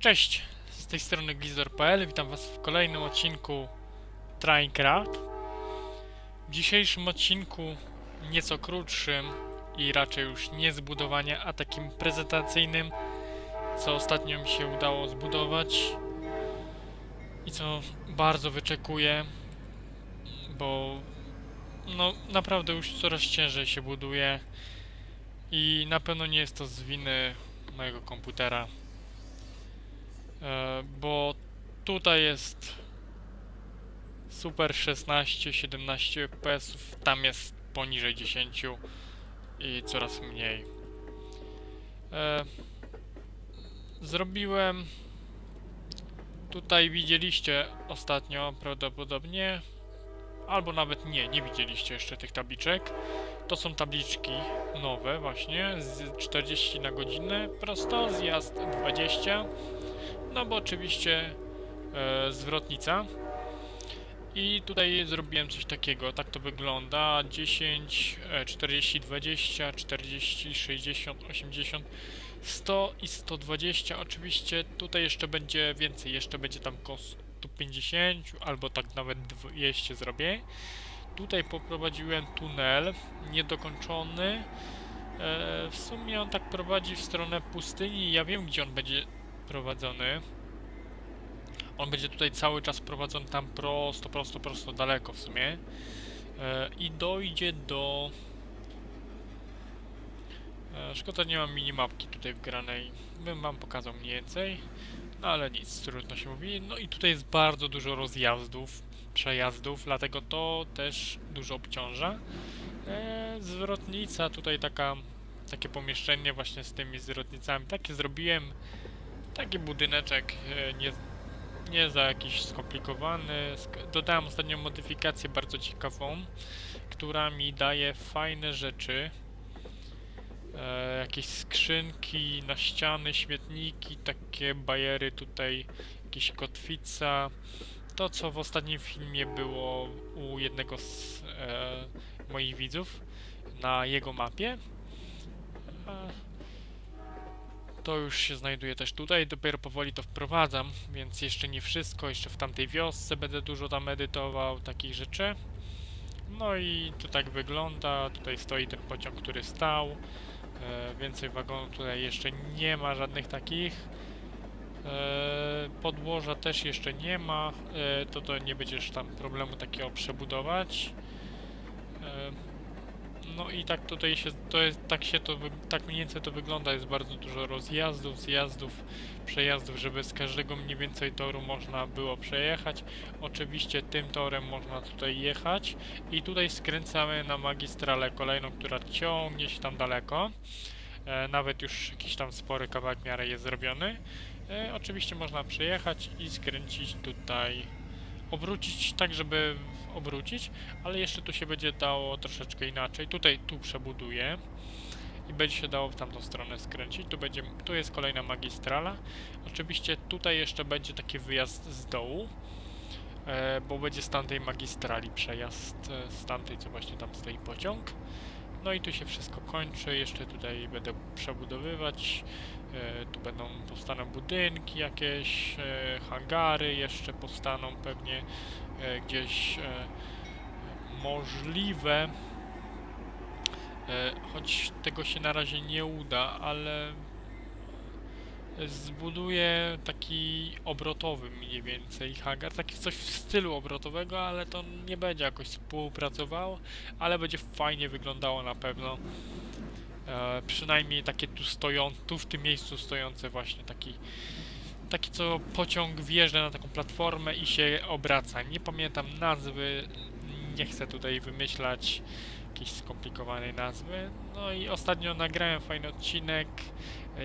Cześć, z tej strony Glizor.pl, witam was w kolejnym odcinku Trycraft. W dzisiejszym odcinku nieco krótszym i raczej już nie zbudowania, a takim prezentacyjnym, co ostatnio mi się udało zbudować i co bardzo wyczekuję, bo no naprawdę już coraz ciężej się buduje i na pewno nie jest to z winy mojego komputera. E, bo tutaj jest super 16-17 fps, tam jest poniżej 10 i coraz mniej. E, zrobiłem tutaj widzieliście ostatnio prawdopodobnie albo nawet nie, nie widzieliście jeszcze tych tabliczek. To są tabliczki nowe właśnie, z 40 na godzinę prosto, zjazd 20 no bo oczywiście e, zwrotnica. I tutaj zrobiłem coś takiego, tak to wygląda. 10, e, 40, 20, 40, 60, 80, 100 i 120 oczywiście tutaj jeszcze będzie więcej, jeszcze będzie tam koło 150 albo tak nawet 200 zrobię tutaj poprowadziłem tunel niedokończony. E, w sumie on tak prowadzi w stronę pustyni. Ja wiem gdzie on będzie prowadzony. On będzie tutaj cały czas prowadzony tam prosto, prosto, prosto, daleko w sumie. E, I dojdzie do... E, szkoda, nie mam minimapki tutaj wgranej. Bym wam pokazał mniej więcej. No ale nic, trudno się mówi. No i tutaj jest bardzo dużo rozjazdów, przejazdów, dlatego to też dużo obciąża. E, zwrotnica, tutaj taka, takie pomieszczenie właśnie z tymi zwrotnicami. Takie zrobiłem Taki budyneczek e, nie, nie za jakiś skomplikowany. Dodałem ostatnią modyfikację bardzo ciekawą, która mi daje fajne rzeczy. E, jakieś skrzynki na ściany, śmietniki, takie bajery tutaj, jakieś kotwica. To, co w ostatnim filmie było u jednego z e, moich widzów na jego mapie. E, to już się znajduje też tutaj, dopiero powoli to wprowadzam, więc jeszcze nie wszystko, jeszcze w tamtej wiosce będę dużo tam edytował, takich rzeczy. No i to tak wygląda, tutaj stoi ten pociąg, który stał, e, więcej wagonów tutaj jeszcze nie ma żadnych takich. E, podłoża też jeszcze nie ma, e, to to nie będziesz tam problemu takiego przebudować. No i tak tutaj się, to jest, tak się to, tak mniej więcej to wygląda, jest bardzo dużo rozjazdów, zjazdów, przejazdów, żeby z każdego mniej więcej toru można było przejechać. Oczywiście tym torem można tutaj jechać i tutaj skręcamy na magistralę kolejną, która ciągnie się tam daleko. E, nawet już jakiś tam spory kawałek w miarę jest zrobiony. E, oczywiście można przejechać i skręcić tutaj obrócić tak, żeby obrócić, ale jeszcze tu się będzie dało troszeczkę inaczej. Tutaj tu przebuduję i będzie się dało w tamtą stronę skręcić. Tu, będzie, tu jest kolejna magistrala. Oczywiście tutaj jeszcze będzie taki wyjazd z dołu, e, bo będzie z tamtej magistrali przejazd, e, z tamtej, co właśnie tam stoi pociąg. No i tu się wszystko kończy, jeszcze tutaj będę przebudowywać, e, tu będą, powstaną budynki jakieś, e, hangary jeszcze powstaną pewnie e, gdzieś e, możliwe, e, choć tego się na razie nie uda, ale zbuduję taki obrotowy mniej więcej hangar, taki coś w stylu obrotowego, ale to nie będzie jakoś współpracowało, ale będzie fajnie wyglądało na pewno. E, przynajmniej takie tu stoją, tu w tym miejscu stojące właśnie taki taki co pociąg wjeżdża na taką platformę i się obraca. Nie pamiętam nazwy, nie chcę tutaj wymyślać jakiejś skomplikowanej nazwy. No i ostatnio nagrałem fajny odcinek,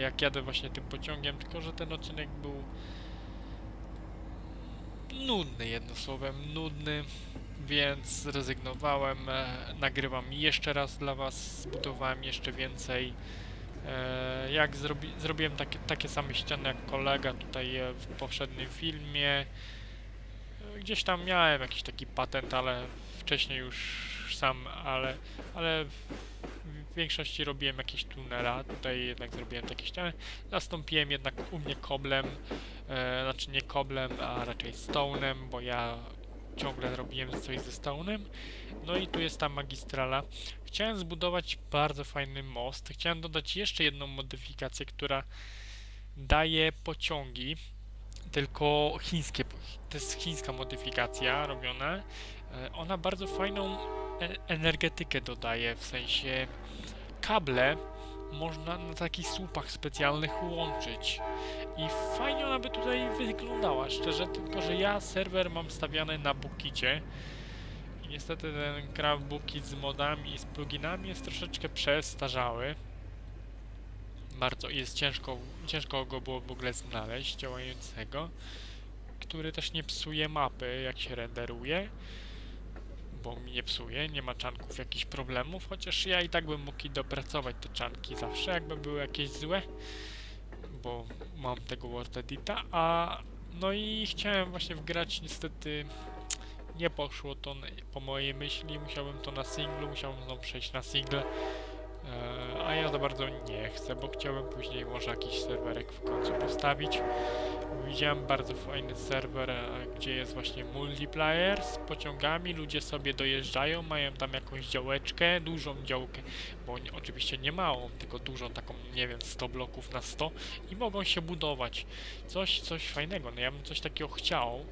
jak jadę właśnie tym pociągiem, tylko że ten odcinek był nudny, jednym słowem, nudny, więc zrezygnowałem, e, nagrywam jeszcze raz dla Was, zbudowałem jeszcze więcej. E, jak zrobi zrobiłem takie, takie same ściany jak kolega tutaj e, w poprzednim filmie. E, gdzieś tam miałem jakiś taki patent, ale wcześniej już sam, ale, ale w większości robiłem jakieś tunela, tutaj jednak zrobiłem takie ściany. Zastąpiłem jednak u mnie koblem, e, znaczy nie koblem, a raczej stone'em, bo ja ciągle robiłem coś ze stone'em. No i tu jest ta magistrala. Chciałem zbudować bardzo fajny most. Chciałem dodać jeszcze jedną modyfikację, która daje pociągi, tylko chińskie. To jest chińska modyfikacja robiona. E, ona bardzo fajną energetykę dodaje, w sensie kable można na takich słupach specjalnych łączyć. I fajnie ona by tutaj wyglądała, szczerze, tylko że ja serwer mam stawiany na Bukicie. I niestety ten Craft Bukit z modami i z pluginami jest troszeczkę przestarzały. Bardzo jest ciężko, ciężko go było w ogóle znaleźć działającego, który też nie psuje mapy jak się renderuje bo mi nie psuje, nie ma czanków jakichś problemów, chociaż ja i tak bym mógł dopracować te czanki zawsze, jakby były jakieś złe, bo mam tego Word Edita, a no i chciałem właśnie wgrać, niestety nie poszło to po mojej myśli, musiałem to na singlu, musiałem znowu przejść na single, a ja za bardzo nie chcę, bo chciałem później może jakiś serwerek w końcu postawić. Widziałem bardzo fajny serwer, e, gdzie jest właśnie multiplayer z pociągami, ludzie sobie dojeżdżają, mają tam jakąś działeczkę, dużą działkę, bo nie, oczywiście nie małą, tylko dużą, taką, nie wiem, 100 bloków na 100 i mogą się budować. Coś, coś fajnego, no ja bym coś takiego chciał.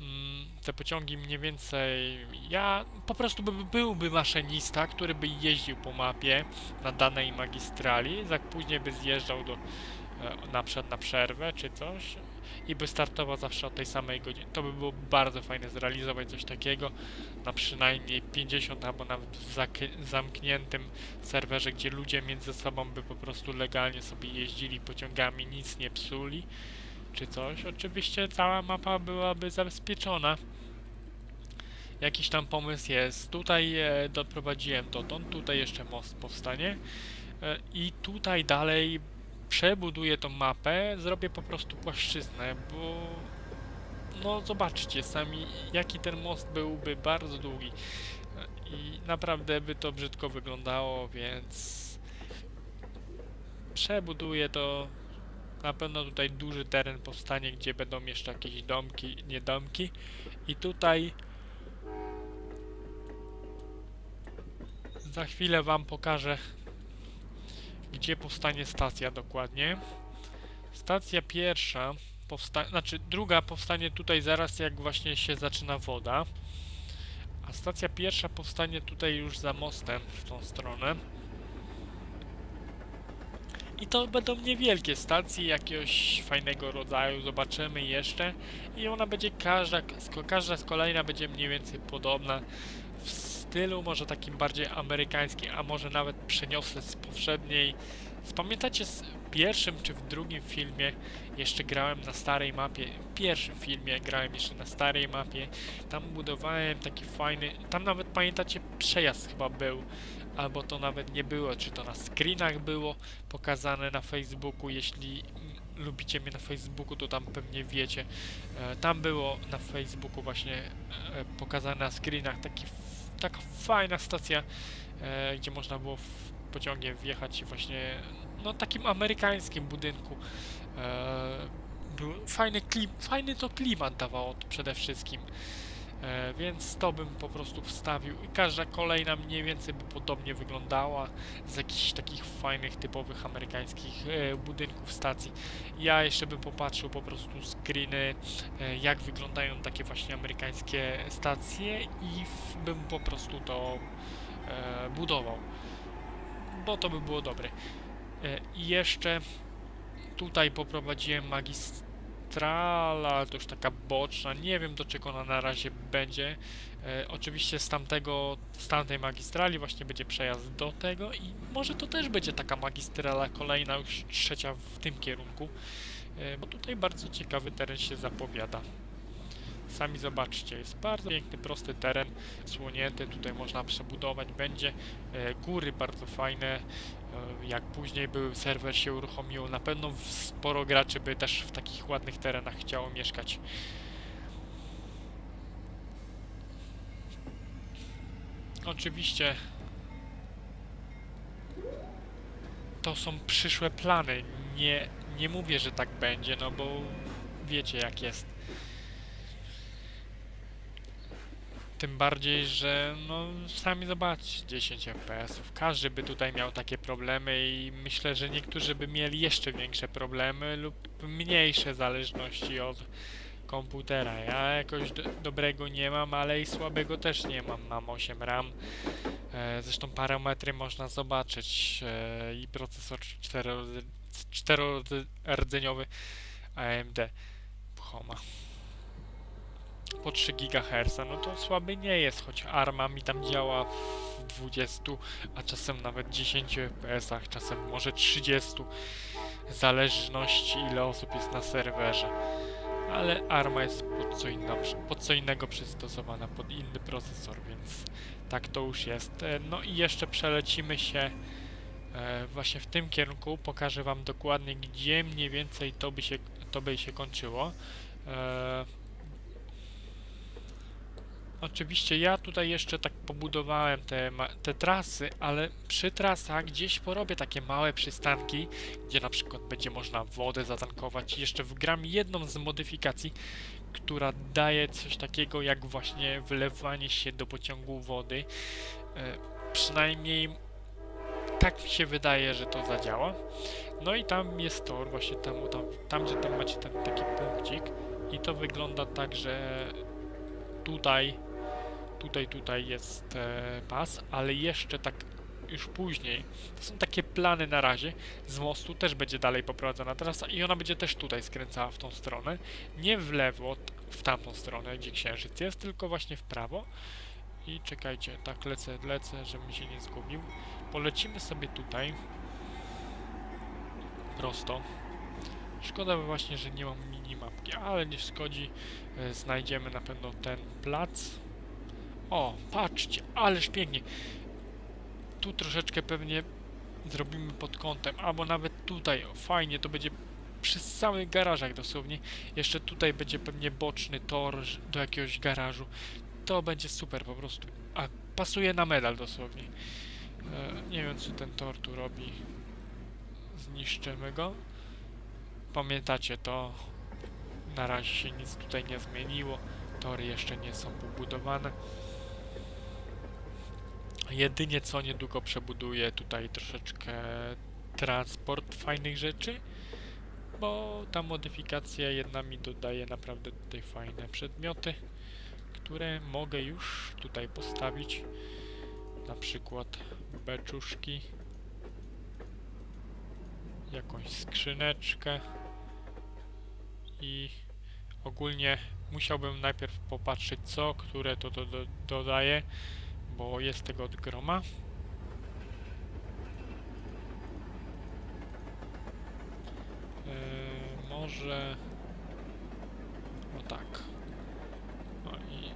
Mm, te pociągi mniej więcej... Ja po prostu by, byłby maszynista, który by jeździł po mapie na danej magistrali, jak później by zjeżdżał do E, na na przerwę czy coś i by startował zawsze o tej samej godzinie. To by było bardzo fajne zrealizować coś takiego na przynajmniej 50 albo nawet w zamkniętym serwerze, gdzie ludzie między sobą by po prostu legalnie sobie jeździli pociągami, nic nie psuli czy coś. Oczywiście cała mapa byłaby zabezpieczona. Jakiś tam pomysł jest. Tutaj e, doprowadziłem dotąd, tutaj jeszcze most powstanie. E, I tutaj dalej przebuduję tą mapę, zrobię po prostu płaszczyznę, bo no zobaczcie sami jaki ten most byłby bardzo długi i naprawdę by to brzydko wyglądało, więc przebuduję to na pewno tutaj duży teren powstanie, gdzie będą jeszcze jakieś domki, nie domki i tutaj za chwilę wam pokażę gdzie powstanie stacja dokładnie. Stacja pierwsza, powsta znaczy druga powstanie tutaj zaraz jak właśnie się zaczyna woda. A stacja pierwsza powstanie tutaj już za mostem w tą stronę. I to będą niewielkie stacje jakiegoś fajnego rodzaju, zobaczymy jeszcze. I ona będzie każda, każda z kolejna będzie mniej więcej podobna w stylu może takim bardziej amerykańskim, a może nawet przeniosę z poprzedniej. Pamiętacie z pierwszym czy w drugim filmie? Jeszcze grałem na starej mapie, w pierwszym filmie grałem jeszcze na starej mapie, tam budowałem taki fajny, tam nawet pamiętacie przejazd chyba był, albo to nawet nie było, czy to na screenach było pokazane na Facebooku, jeśli lubicie mnie na Facebooku, to tam pewnie wiecie. E, tam było na Facebooku właśnie e, pokazane na screenach taki taka fajna stacja, e, gdzie można było w pociągiem wjechać właśnie no takim amerykańskim budynku. E, był fajny, klim, fajny to klimat dawało przede wszystkim. E, więc to bym po prostu wstawił i każda kolejna mniej więcej by podobnie wyglądała z jakichś takich fajnych, typowych amerykańskich e, budynków stacji. Ja jeszcze bym popatrzył po prostu screeny, e, jak wyglądają takie właśnie amerykańskie stacje i bym po prostu to budował, bo to by było dobre. I jeszcze tutaj poprowadziłem magistr centrala, to już taka boczna, nie wiem do czego ona na razie będzie. E, oczywiście z tamtego, z tamtej magistrali właśnie będzie przejazd do tego i może to też będzie taka magistrala kolejna, już trzecia w tym kierunku, e, bo tutaj bardzo ciekawy teren się zapowiada. Sami zobaczcie, jest bardzo piękny, prosty teren, słonięty, tutaj można przebudować będzie. E, góry bardzo fajne, jak później był serwer się uruchomił, na pewno sporo graczy by też w takich ładnych terenach chciało mieszkać. Oczywiście to są przyszłe plany. Nie, nie mówię, że tak będzie, no bo wiecie jak jest. Tym bardziej, że no sami zobaczcie 10 FPS-ów. Każdy by tutaj miał takie problemy i myślę, że niektórzy by mieli jeszcze większe problemy lub mniejsze zależności od komputera. Ja jakoś do, dobrego nie mam, ale i słabego też nie mam. Mam 8 RAM. E, zresztą parametry można zobaczyć e, i procesor 4-rdzeniowy AMD Homa po 3 GHz, no to słaby nie jest, choć arma mi tam działa w 20, a czasem nawet 10 fps, czasem może 30, w zależności ile osób jest na serwerze. Ale arma jest pod co, pod co innego przystosowana, pod inny procesor, więc tak to już jest. E, no i jeszcze przelecimy się e, właśnie w tym kierunku, pokażę wam dokładnie gdzie mniej więcej to by się, to by się kończyło. Oczywiście ja tutaj jeszcze tak pobudowałem te, te trasy, ale przy trasach gdzieś porobię takie małe przystanki, gdzie na przykład będzie można wodę zatankować. Jeszcze wgram jedną z modyfikacji, która daje coś takiego jak właśnie wylewanie się do pociągu wody. E, przynajmniej tak mi się wydaje, że to zadziała. No i tam jest tor, właśnie tam, tam, tam gdzie tam macie ten taki punkcik i to wygląda tak, że tutaj tutaj, tutaj jest e, pas, ale jeszcze tak już później, to są takie plany na razie, z mostu też będzie dalej poprowadzona trasa i ona będzie też tutaj skręcała w tą stronę, nie w lewo, w tamtą stronę, gdzie księżyc jest, tylko właśnie w prawo. I czekajcie, tak lecę, lecę, żebym się nie zgubił. Polecimy sobie tutaj. Prosto. Szkoda właśnie, że nie mam minimapki, ale nie szkodzi. E, znajdziemy na pewno ten plac. O, patrzcie, ależ pięknie. Tu troszeczkę pewnie zrobimy pod kątem, albo nawet tutaj, fajnie, to będzie przy samych garażach dosłownie. Jeszcze tutaj będzie pewnie boczny tor do jakiegoś garażu. To będzie super po prostu. A, pasuje na medal dosłownie. E, nie wiem, co ten tor tu robi. Zniszczymy go. Pamiętacie to. Na razie się nic tutaj nie zmieniło. Tory jeszcze nie są pobudowane. Jedynie co niedługo przebuduję tutaj troszeczkę transport fajnych rzeczy, bo ta modyfikacja jedna mi dodaje naprawdę tutaj fajne przedmioty, które mogę już tutaj postawić. Na przykład beczuszki, jakąś skrzyneczkę i ogólnie musiałbym najpierw popatrzeć co, które to do, do, dodaje bo jest tego od groma. Yy, może... No tak. No i...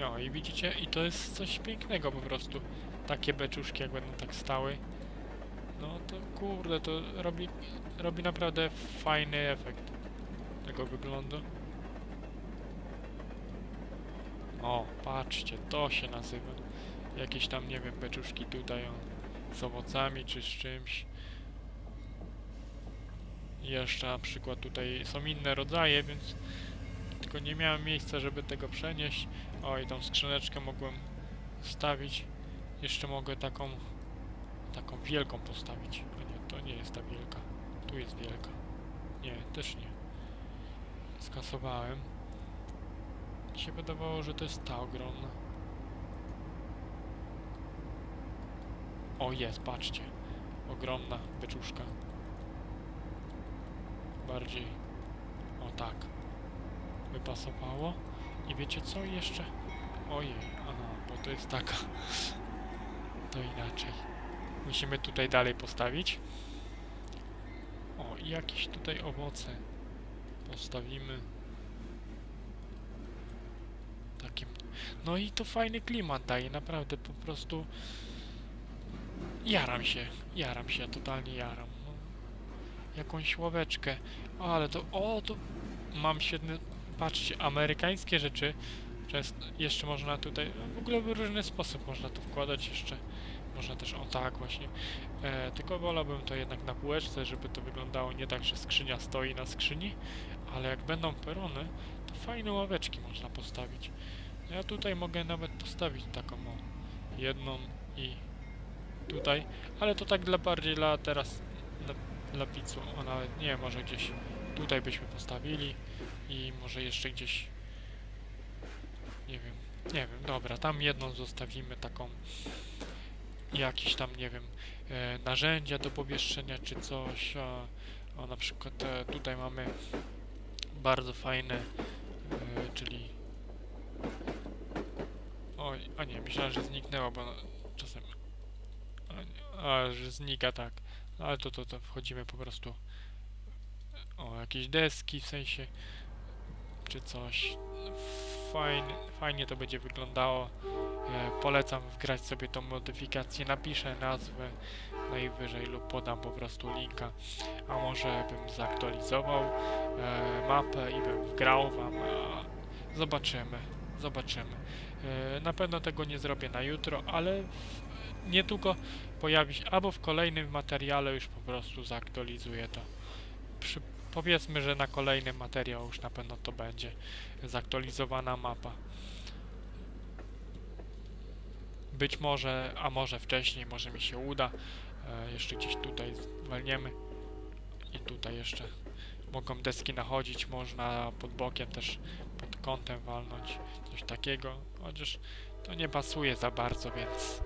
No i widzicie, i to jest coś pięknego po prostu. Takie beczuszki jak będą tak stały. No to kurde, to robi, robi naprawdę fajny efekt tego wyglądu. O, patrzcie, to się nazywa. Jakieś tam, nie wiem, beczuszki tutaj z owocami czy z czymś. Jeszcze na przykład tutaj są inne rodzaje, więc tylko nie miałem miejsca, żeby tego przenieść. O, i tą skrzyneczkę mogłem stawić. Jeszcze mogę taką taką wielką postawić. A nie, to nie jest ta wielka. Tu jest wielka. Nie, też nie. Skasowałem się wydawało, że to jest ta ogromna. O, jest, patrzcie. Ogromna beczuszka. Bardziej. O, tak. Wypasowało. I wiecie co jeszcze? Ojej, aha, bo to jest taka. To inaczej. Musimy tutaj dalej postawić. O, i jakieś tutaj owoce postawimy. takim. No i to fajny klimat daje, naprawdę po prostu jaram się, jaram się, totalnie jaram. No, jakąś ławeczkę, ale to, o, to mam świetny, patrzcie, amerykańskie rzeczy, jeszcze można tutaj, w ogóle w różny sposób można to wkładać jeszcze, można też, o, tak właśnie. E, tylko wolałbym to jednak na półeczce, żeby to wyglądało nie tak, że skrzynia stoi na skrzyni, ale jak będą perony, to fajne ławeczki można postawić. Ja tutaj mogę nawet postawić taką o, jedną i tutaj, ale to tak dla bardziej dla teraz, dla, dla widzu, o nawet nie, może gdzieś tutaj byśmy postawili i może jeszcze gdzieś, nie wiem, nie wiem, dobra, tam jedną zostawimy taką, jakiś tam, nie wiem, e, narzędzia do pomieszczenia czy coś, a, a na przykład e, tutaj mamy bardzo fajne, e, czyli Oj, a nie, myślałem, że zniknęła, bo no, czasem... A, że znika, tak. No, ale to, to, to wchodzimy po prostu... O, jakieś deski, w sensie... Czy coś. Fajnie, fajnie to będzie wyglądało. E, polecam wgrać sobie tą modyfikację, napiszę nazwę najwyżej lub podam po prostu linka. A może bym zaktualizował e, mapę i bym wgrał wam. A zobaczymy, zobaczymy. E, Na pewno tego nie zrobię na jutro, ale niedługo pojawi się, albo w kolejnym materiale już po prostu zaktualizuję to. Przy, powiedzmy, że na kolejny materiał już na pewno to będzie zaktualizowana mapa. Być może, a może wcześniej, może mi się uda. E, jeszcze gdzieś tutaj walniemy. I tutaj jeszcze mogą deski nachodzić, można pod bokiem też pod kątem walnąć, coś takiego, chociaż to nie pasuje za bardzo, więc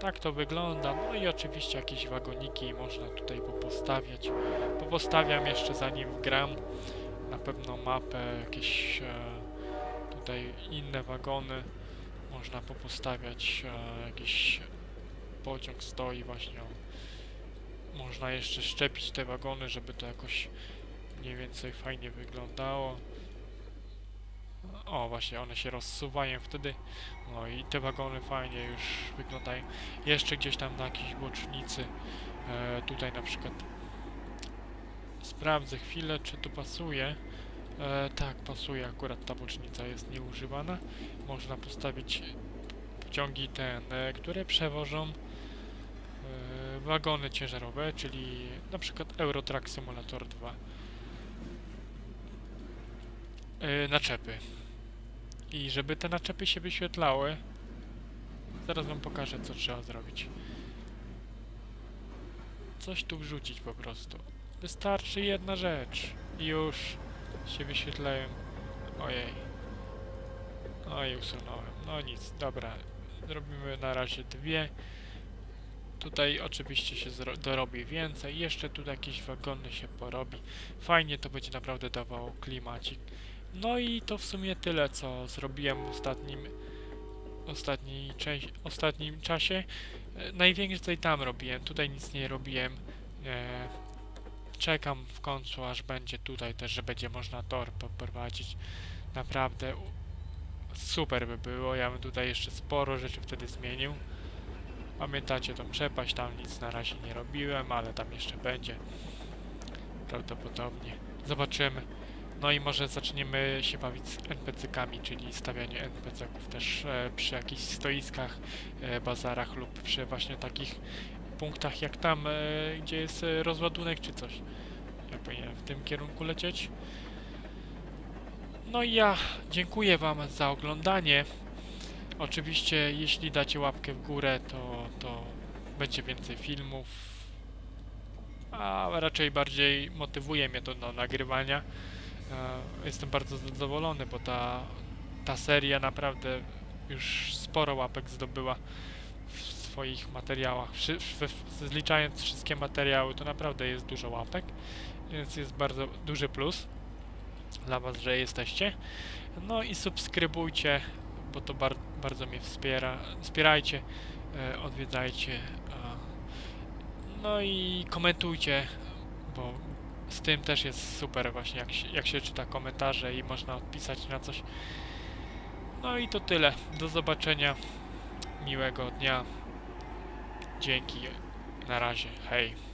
tak to wygląda. No i oczywiście jakieś wagoniki można tutaj popostawiać. Popostawiam jeszcze zanim wgram na pewno mapę, jakieś e, tutaj inne wagony można popostawiać, e, jakiś pociąg stoi właśnie. Można jeszcze szczepić te wagony, żeby to jakoś mniej więcej fajnie wyglądało. O, właśnie, one się rozsuwają wtedy. No i te wagony fajnie już wyglądają. Jeszcze gdzieś tam na jakiejś bocznicy. E, tutaj na przykład sprawdzę chwilę, czy tu pasuje. E, tak, pasuje, akurat ta bocznica jest nieużywana. Można postawić pociągi ten, e, które przewożą e, wagony ciężarowe, czyli na przykład Eurotrack Simulator 2. E, naczepy. I żeby te naczepy się wyświetlały, zaraz wam pokażę, co trzeba zrobić. Coś tu wrzucić po prostu. Wystarczy jedna rzecz. I już się wyświetlają. Ojej. No i usunąłem. No nic, dobra. Zrobimy na razie dwie. Tutaj oczywiście się dorobi więcej. Jeszcze tu jakieś wagony się porobi. Fajnie to będzie naprawdę dawało klimacik. No i to w sumie tyle, co zrobiłem w ostatnim, ostatniej części, ostatnim czasie. E, najwięcej tam robiłem, tutaj nic nie robiłem. E, czekam w końcu, aż będzie tutaj też, że będzie można tor poprowadzić. Naprawdę super by było. Ja bym tutaj jeszcze sporo rzeczy wtedy zmienił. Pamiętacie tą przepaść, tam nic na razie nie robiłem, ale tam jeszcze będzie. Prawdopodobnie. Zobaczymy. No i może zaczniemy się bawić z NPC-kami, czyli stawianie NPC-ków też e, przy jakichś stoiskach, e, bazarach lub przy właśnie takich punktach jak tam, e, gdzie jest rozładunek czy coś. Ja powinienem w tym kierunku lecieć. No i ja dziękuję Wam za oglądanie. Oczywiście, jeśli dacie łapkę w górę, to, to będzie więcej filmów. A raczej bardziej motywuje mnie to do nagrywania. Jestem bardzo zadowolony, bo ta, ta seria naprawdę już sporo łapek zdobyła w swoich materiałach. Zliczając wszystkie materiały, to naprawdę jest dużo łapek, więc jest bardzo duży plus dla Was, że jesteście. No i subskrybujcie, bo to bar bardzo mnie wspiera. Wspierajcie, e, odwiedzajcie. No i komentujcie, bo z tym też jest super właśnie, jak się, jak się czyta komentarze i można odpisać na coś. No i to tyle. Do zobaczenia. Miłego dnia. Dzięki. Na razie. Hej.